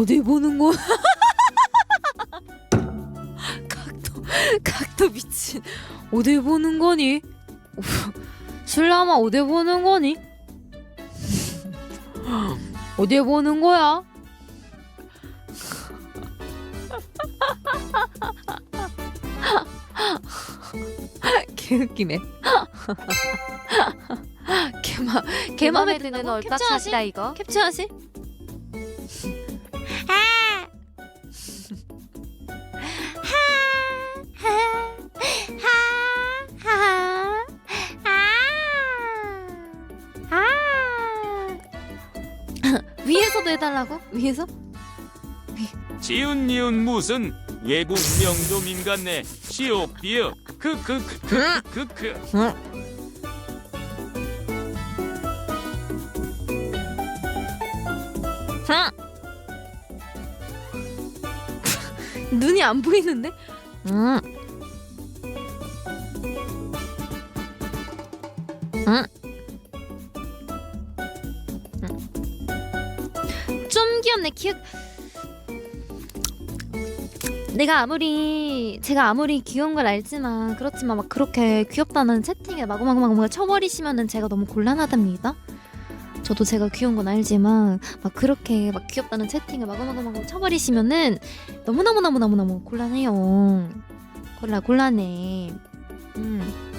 어디 보는 거? 각도 각도 미친. 어디 보는 거니? 신라마 어디 보는 거니? 어디 보는 거야? 개웃기네. 개마 개 맘에 드는 얼빡샷이다 이거. 캡처하시? 위에서도 해달라고? 위에서? 지은 니은 무슨 외국 명도민 같네 시오피어 크크크크크크 하! 눈이 안 보이는데? 응. 응. 귀엽네. 귀엽. 내가 아무리 제가 아무리 귀여운 걸 알지만 그렇지만 막 그렇게 귀엽다는 채팅에 마구마구마구 쳐버리시면은 제가 너무 곤란하답니다. 저도 제가 귀여운 건 알지만 막 그렇게 막 귀엽다는 채팅을 마구마구마구 쳐버리시면은 너무너무너무너무너무 곤란해요. 곤란 곤란해. 음.